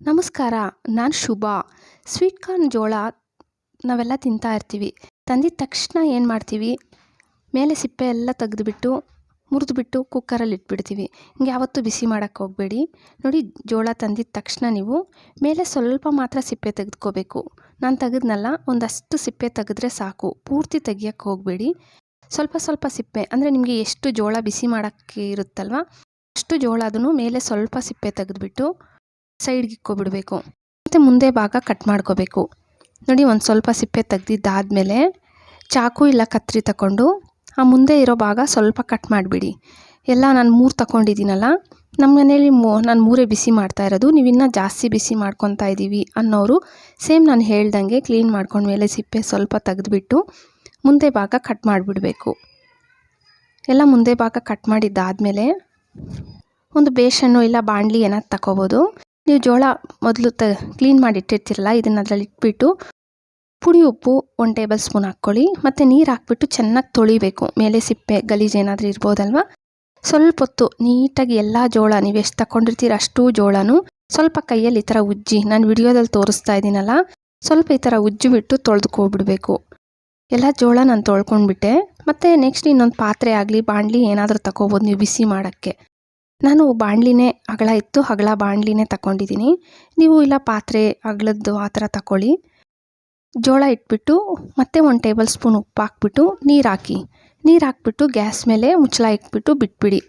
ನಮಸ್ಕಾರ, ನಾನು ಶುಭ. Sweet corn ಜೋಳ ನಾವೆಲ್ಲ ತಿಂತಾ ಇರ್ತೀವಿ. ತಂದಿದ ತಕ್ಷಣ ಏನು ಮಾಡ್ತೀವಿ? ಮೇಲೆ ಸಿಪ್ಪೆ ಎಲ್ಲ ತೆಗೆದುಬಿಟ್ಟು, ಮುರಿದ್ಬಿಟ್ಟು ಕುಕ್ಕರಲ್ಲಿ ಇಟ್ಬಿಡ್ತೀವಿ. ಹಿಂಗೆ ಯಾವತ್ತೂ ಬಿಸಿ ಮಾಡೋಕ್ಕೆ ಹೋಗಬೇಡಿ. ನೋಡಿ, ಜೋಳ ತಂದಿದ ತಕ್ಷಣ ನೀವು ಮೇಲೆ ಸ್ವಲ್ಪ ಮಾತ್ರ ಸಿಪ್ಪೆ ತೆಗೆದುಕೋಬೇಕು. ನಾನು ತೆಗೆದ್ನಲ್ಲ, ಒಂದಷ್ಟು ಸಿಪ್ಪೆ ತೆಗೆದ್ರೆ ಸಾಕು. ಪೂರ್ತಿ ತೆಗಿಯೋಕ್ಕೆ ಹೋಗಬೇಡಿ. ಸ್ವಲ್ಪ ಸ್ವಲ್ಪ ಸಿಪ್ಪೆ, ಅಂದರೆ ನಿಮಗೆ ಎಷ್ಟು ಜೋಳ ಬಿಸಿ ಮಾಡೋಕ್ಕೆ ಇರುತ್ತಲ್ವ, ಅಷ್ಟು ಜೋಳ ಅದನ್ನು ಮೇಲೆ ಸ್ವಲ್ಪ ಸಿಪ್ಪೆ ತೆಗೆದ್ಬಿಟ್ಟು ಸೈಡ್ಗೆ ಇಕ್ಕೊಬಿಡಬೇಕು. ಮತ್ತು ಮುಂದೆ ಭಾಗ ಕಟ್ ಮಾಡ್ಕೋಬೇಕು. ನೋಡಿ ಒಂದು ಸ್ವಲ್ಪ ಸಿಪ್ಪೆ ತೆಗ್ದಿದ್ದಾದಮೇಲೆ ಚಾಕು ಇಲ್ಲ ಕತ್ತರಿ ತಗೊಂಡು ಆ ಮುಂದೆ ಇರೋ ಭಾಗ ಸ್ವಲ್ಪ ಕಟ್ ಮಾಡಿಬಿಡಿ. ಎಲ್ಲ ನಾನು ಮೂರು ತಗೊಂಡಿದ್ದೀನಲ್ಲ ನಮ್ಮ ಮನೇಲಿ ಮೂ, ನಾನು ಮೂರೇ ಬಿಸಿ ಮಾಡ್ತಾ ಇರೋದು, ನೀವು ಇನ್ನೂ ಜಾಸ್ತಿ ಬಿಸಿ ಮಾಡ್ಕೊತಾ ಇದ್ದೀವಿ ಅನ್ನೋರು ಸೇಮ್ ನಾನು ಹೇಳ್ದಂಗೆ ಕ್ಲೀನ್ ಮಾಡ್ಕೊಂಡ್ಮೇಲೆ ಸಿಪ್ಪೆ ಸ್ವಲ್ಪ ತೆಗೆದುಬಿಟ್ಟು ಮುಂದೆ ಭಾಗ ಕಟ್ ಮಾಡಿಬಿಡಬೇಕು. ಎಲ್ಲ ಮುಂದೆ ಭಾಗ ಕಟ್ ಮಾಡಿದ್ದಾದಮೇಲೆ ಒಂದು ಬೇಷನ್ನು ಇಲ್ಲ ಬಾಣಲಿ ಏನಾದ್ರು ತಗೋಬೋದು ನೀವು ಜೋಳ ಮೊದಲು ತ ಕ್ಲೀನ್ ಮಾಡಿ ಇಟ್ಟಿರ್ತೀರಲ್ಲ, ಇದನ್ನು ಅದರಲ್ಲಿ ಇಟ್ಬಿಟ್ಟು ಪುಡಿ ಉಪ್ಪು ಒನ್ ಟೇಬಲ್ ಸ್ಪೂನ್ ಹಾಕ್ಕೊಳ್ಳಿ, ಮತ್ತು ನೀರು ಹಾಕ್ಬಿಟ್ಟು ಚೆನ್ನಾಗಿ ತೊಳಿಬೇಕು. ಮೇಲೆ ಸಿಪ್ಪೆ, ಗಲೀಜು ಏನಾದರೂ ಇರ್ಬೋದಲ್ವ? ಸ್ವಲ್ಪ ಹೊತ್ತು ನೀಟಾಗಿ ಎಲ್ಲ ಜೋಳ, ನೀವು ಎಷ್ಟು ತಗೊಂಡಿರ್ತೀರ ಅಷ್ಟು ಜೋಳನೂ ಸ್ವಲ್ಪ ಕೈಯಲ್ಲಿ ಈ ಥರ ಉಜ್ಜಿ, ನಾನು ವಿಡಿಯೋದಲ್ಲಿ ತೋರಿಸ್ತಾ ಇದ್ದೀನಲ್ಲ ಸ್ವಲ್ಪ ಈ ಥರ ಉಜ್ಜಿಬಿಟ್ಟು ತೊಳೆದುಕೊಬಿಡ್ಬೇಕು. ಎಲ್ಲ ಜೋಳ ನಾನು ತೊಳ್ಕೊಂಡ್ಬಿಟ್ಟೆ, ಮತ್ತು ನೆಕ್ಸ್ಟ್ ಇನ್ನೊಂದು ಪಾತ್ರೆ ಆಗಲಿ, ಬಾಣಲಿ ಏನಾದರೂ ತಗೋಬೋದು ನೀವು ಬಿಸಿ ಮಾಡೋಕ್ಕೆ. ನಾನು ಬಾಣಲಿನೇ ಅಗಲ ಇತ್ತು, ಅಗಲ ಬಾಣಲಿನೇ ತಗೊಂಡಿದ್ದೀನಿ ನೀವು ಇಲ್ಲ ಪಾತ್ರೆ ಅಗಲದ್ದು ಆ ಥರ ತಗೊಳ್ಳಿ ಜೋಳ ಇಟ್ಬಿಟ್ಟು, ಮತ್ತೆ ಒಂದು ಟೇಬಲ್ ಸ್ಪೂನ್ ಉಪ್ಪು ಹಾಕ್ಬಿಟ್ಟು ನೀರು ಹಾಕಿ. ನೀರು ಹಾಕ್ಬಿಟ್ಟು ಗ್ಯಾಸ್ ಮೇಲೆ ಮುಚ್ಚಳ ಇಟ್ಬಿಟ್ಟು ಬಿಟ್ಬಿಡಿ.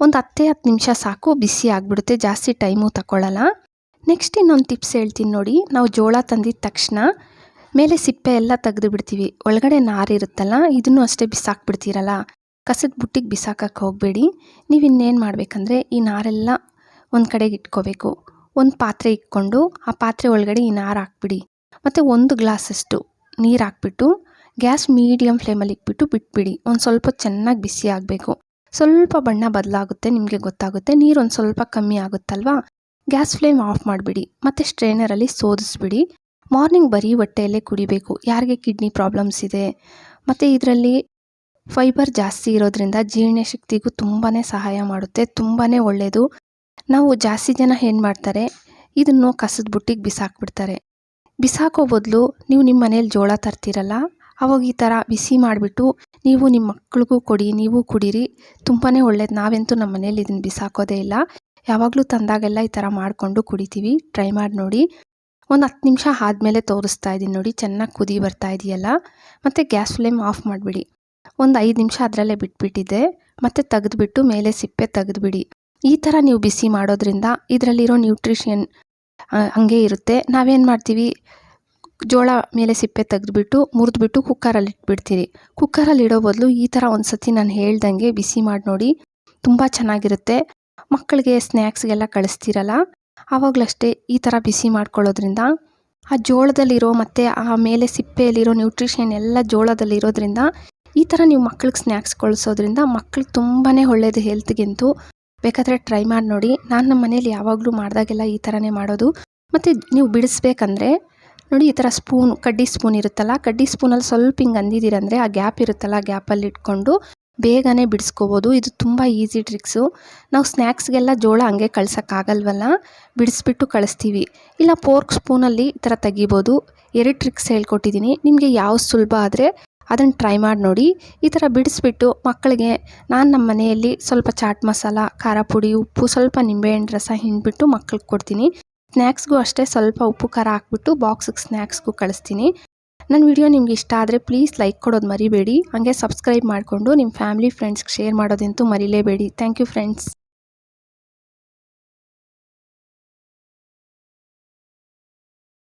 ಒಂದು ಹತ್ತೇ ಹತ್ತು ನಿಮಿಷ ಸಾಕು, ಬಿಸಿ ಆಗಿಬಿಡುತ್ತೆ, ಜಾಸ್ತಿ ಟೈಮು ತಗೊಳ್ಳಲ್ಲ ನೆಕ್ಸ್ಟ್ ಇನ್ನೊಂದು ಟಿಪ್ಸ್ ಹೇಳ್ತೀನಿ ನೋಡಿ. ನಾವು ಜೋಳ ತಂದಿದ ತಕ್ಷಣ ಮೇಲೆ ಸಿಪ್ಪೆ ಎಲ್ಲ ತೆಗೆದು ಬಿಡ್ತೀವಿ. ಒಳಗಡೆ ನಾರಿರುತ್ತಲ್ಲ, ಇದನ್ನು ಅಷ್ಟೇ ಬಿಸಾಕ್ಬಿಡ್ತೀರಲ್ಲ. ಕಸದ ಬುಟ್ಟಿಗೆ ಬಿಸಾಕಕ್ಕೆ ಹೋಗಬೇಡಿ. ನೀವು ಇನ್ನೇನು ಮಾಡಬೇಕಂದ್ರೆ ಈ ನಾರೆಲ್ಲ ಒಂದು ಕಡೆಗೆ ಇಟ್ಕೋಬೇಕು. ಒಂದು ಪಾತ್ರೆ ಇಟ್ಕೊಂಡು ಆ ಪಾತ್ರೆ ಒಳಗಡೆ ಈ ನಾರು ಹಾಕ್ಬಿಡಿ. ಮತ್ತು ಒಂದು ಗ್ಲಾಸಷ್ಟು ನೀರು ಹಾಕ್ಬಿಟ್ಟು ಗ್ಯಾಸ್ ಮೀಡಿಯಮ್ ಫ್ಲೇಮಲ್ಲಿ ಇಟ್ಬಿಟ್ಟು ಬಿಟ್ಬಿಡಿ. ಒಂದು ಸ್ವಲ್ಪ ಚೆನ್ನಾಗಿ ಬಿಸಿ ಆಗಬೇಕು. ಸ್ವಲ್ಪ ಬಣ್ಣ ಬದಲಾಗುತ್ತೆ ನಿಮಗೆ ಗೊತ್ತಾಗುತ್ತೆ. ನೀರು ಒಂದು ಸ್ವಲ್ಪ ಕಮ್ಮಿ ಆಗುತ್ತಲ್ವಾ? ಗ್ಯಾಸ್ ಫ್ಲೇಮ್ ಆಫ್ ಮಾಡಿಬಿಡಿ. ಮತ್ತು ಸ್ಟ್ರೈನರಲ್ಲಿ ಸೋದಿಸ್ಬಿಡಿ. ಮಾರ್ನಿಂಗ್ ಬರೀ ಹೊಟ್ಟೆಯಲ್ಲೇ ಕುಡಿಬೇಕು. ಯಾರಿಗೆ ಕಿಡ್ನಿ ಪ್ರಾಬ್ಲಮ್ಸ್ ಇದೆ? ಮತ್ತು ಇದರಲ್ಲಿ ಫೈಬರ್ ಜಾಸ್ತಿ ಇರೋದ್ರಿಂದ ಜೀರ್ಣಶಕ್ತಿಗೂ ತುಂಬಾ ಸಹಾಯ ಮಾಡುತ್ತೆ ತುಂಬಾ ಒಳ್ಳೆಯದು ನಾವು ಜಾಸ್ತಿ ಜನ ಏನು ಮಾಡ್ತಾರೆ, ಇದನ್ನು ಕಸದ ಬುಟ್ಟಿಗೆ ಬಿಸಾಕ್ಬಿಡ್ತಾರೆ. ಬಿಸಾಕೋ ಬದಲು ನೀವು ನಿಮ್ಮ ಮನೇಲಿ ಜೋಳ ತರ್ತೀರಲ್ಲ, ಅವಾಗ ಈ ಥರ ಬಿಸಿ ಮಾಡಿಬಿಟ್ಟು ನೀವು ನಿಮ್ಮ ಮಕ್ಳಿಗೂ ಕೊಡಿ, ನೀವು ಕುಡೀರಿ ತುಂಬಾ ಒಳ್ಳೇದು. ನಾವೆಂತೂ ನಮ್ಮ ಮನೇಲಿ ಇದನ್ನು ಬಿಸಾಕೋದೇ ಇಲ್ಲ. ಯಾವಾಗಲೂ ತಂದಾಗೆಲ್ಲ ಈ ಥರ ಮಾಡಿಕೊಂಡು ಕುಡಿತೀವಿ. ಟ್ರೈ ಮಾಡಿ ನೋಡಿ. ಒಂದು ಹತ್ತು ನಿಮಿಷ ಆದಮೇಲೆ ತೋರಿಸ್ತಾ ಇದ್ದೀನಿ ನೋಡಿ, ಚೆನ್ನಾಗಿ ಕುದಿ ಬರ್ತಾ ಇದೆಯಲ್ಲ? ಮತ್ತು ಗ್ಯಾಸ್ ಫ್ಲೇಮ್ ಆಫ್ ಮಾಡಿಬಿಡಿ. ಒಂದು ಐದು ನಿಮಿಷ ಅದರಲ್ಲೇ ಬಿಟ್ಬಿಟ್ಟಿದ್ದೆ ಮತ್ತು ತೆಗೆದುಬಿಟ್ಟು ಮೇಲೆ ಸಿಪ್ಪೆ ತೆಗೆದುಬಿಡಿ. ಈ ಥರ ನೀವು ಬಿಸಿ ಮಾಡೋದ್ರಿಂದ ಇದರಲ್ಲಿರೋ ನ್ಯೂಟ್ರಿಷನ್ ಹಂಗೆ ಇರುತ್ತೆ. ನಾವೇನು ಮಾಡ್ತೀವಿ? ಜೋಳ ಮೇಲೆ ಸಿಪ್ಪೆ ತೆಗೆದುಬಿಟ್ಟು ಮುರಿದ್ಬಿಟ್ಟು ಕುಕ್ಕರಲ್ಲಿ ಇಟ್ಬಿಡ್ತೀರಿ. ಕುಕ್ಕರಲ್ಲಿ ಇಡೋ ಬದಲು ಈ ಥರ ಒಂದು ಸತಿ ನಾನು ಹೇಳ್ದಂಗೆ ಬಿಸಿ ಮಾಡಿ ನೋಡಿ. ತುಂಬ ಚೆನ್ನಾಗಿರುತ್ತೆ. ಮಕ್ಕಳಿಗೆ ಸ್ನ್ಯಾಕ್ಸ್ಗೆಲ್ಲ ಕಳಿಸ್ತೀರಲ್ಲ ಆವಾಗಲಷ್ಟೇ ಈ ಥರ ಬಿಸಿ ಮಾಡ್ಕೊಳ್ಳೋದ್ರಿಂದ, ಆ ಜೋಳದಲ್ಲಿರೋ ಮತ್ತು ಆ ಮೇಲೆ ಸಿಪ್ಪೆಯಲ್ಲಿರೋ ನ್ಯೂಟ್ರಿಷನ್ ಎಲ್ಲ ಜೋಳದಲ್ಲಿರೋದ್ರಿಂದ ಈ ಥರ ನೀವು ಮಕ್ಳಿಗೆ ಸ್ನ್ಯಾಕ್ಸ್ ಕಳಿಸೋದ್ರಿಂದ ಮಕ್ಳಿಗೆ ತುಂಬಾ ಒಳ್ಳೆಯದು ಹೆಲ್ತ್ಗೆಂತೂ. ಬೇಕಾದರೆ ಟ್ರೈ ಮಾಡಿ ನೋಡಿ. ನಾನು ನಮ್ಮ ಮನೇಲಿ ಯಾವಾಗಲೂ ಮಾಡಿದಾಗೆಲ್ಲ ಈ ಥರನೇ ಮಾಡೋದು. ಮತ್ತು ನೀವು ಬಿಡಿಸ್ಬೇಕಂದ್ರೆ, ನೋಡಿ ಈ ಥರ ಸ್ಪೂನ್, ಕಡ್ಡಿ ಸ್ಪೂನ್ ಇರುತ್ತಲ್ಲ, ಕಡ್ಡಿ ಸ್ಪೂನಲ್ಲಿ ಸ್ವಲ್ಪ ಹಿಂಗೆ ಅಂದಿದ್ದೀರಂದರೆ ಆ ಗ್ಯಾಪ್ ಇರುತ್ತಲ್ಲ ಗ್ಯಾಪಲ್ಲಿ ಇಟ್ಕೊಂಡು ಬೇಗನೆ ಬಿಡಿಸ್ಕೋಬೋದು. ಇದು ತುಂಬ ಈಸಿ ಟ್ರಿಕ್ಸು. ನಾವು ಸ್ನ್ಯಾಕ್ಸ್ಗೆಲ್ಲ ಜೋಳ ಹಂಗೆ ಕಳ್ಸೋಕ್ಕಾಗಲ್ವಲ್ಲ? ಬಿಡಿಸ್ಬಿಟ್ಟು ಕಳಿಸ್ತೀವಿ. ಇಲ್ಲ ಪೋರ್ಕ್ ಸ್ಪೂನಲ್ಲಿ ಈ ಥರ ತೆಗಿಬೋದು. ಎರಡು ಟ್ರಿಕ್ಸ್ ಹೇಳ್ಕೊಟ್ಟಿದ್ದೀನಿ. ನಿಮಗೆ ಯಾವ ಸುಲಭ ಆದರೆ ಅದನ್ನು ಟ್ರೈ ಮಾಡಿ ನೋಡಿ, ಈ ಥರ ಬಿಡಿಸ್ಬಿಟ್ಟು ಮಕ್ಕಳಿಗೆ ನಾನು ನಮ್ಮ ಮನೆಯಲ್ಲಿ ಸ್ವಲ್ಪ ಚಾಟ್ ಮಸಾಲ, ಖಾರ ಪುಡಿ, ಉಪ್ಪು ಸ್ವಲ್ಪ ನಿಂಬೆಹಣ್ಣು ರಸ ಹಿಂಡ್ಬಿಟ್ಟು ಮಕ್ಳಿಗೆ ಕೊಡ್ತೀನಿ. ಸ್ನ್ಯಾಕ್ಸ್ಗೂ ಅಷ್ಟೇ ಸ್ವಲ್ಪ ಉಪ್ಪು, ಖಾರ ಹಾಕ್ಬಿಟ್ಟು ಬಾಕ್ಸಿಗೆ ಸ್ನ್ಯಾಕ್ಸ್ಗೂ ಕಳಿಸ್ತೀನಿ. ನನ್ನ ವಿಡಿಯೋ ನಿಮ್ಗೆ ಇಷ್ಟ ಆದರೆ ಪ್ಲೀಸ್ ಲೈಕ್ ಕೊಡೋದು ಮರಿಬೇಡಿ. ಹಾಗೆ ಸಬ್ಸ್ಕ್ರೈಬ್ ಮಾಡಿಕೊಂಡು ನಿಮ್ಮ ಫ್ಯಾಮಿಲಿ ಫ್ರೆಂಡ್ಸ್ಗೆ ಶೇರ್ ಮಾಡೋದಂತೂ ಮರಿಲೇಬೇಡಿ. Thank you friends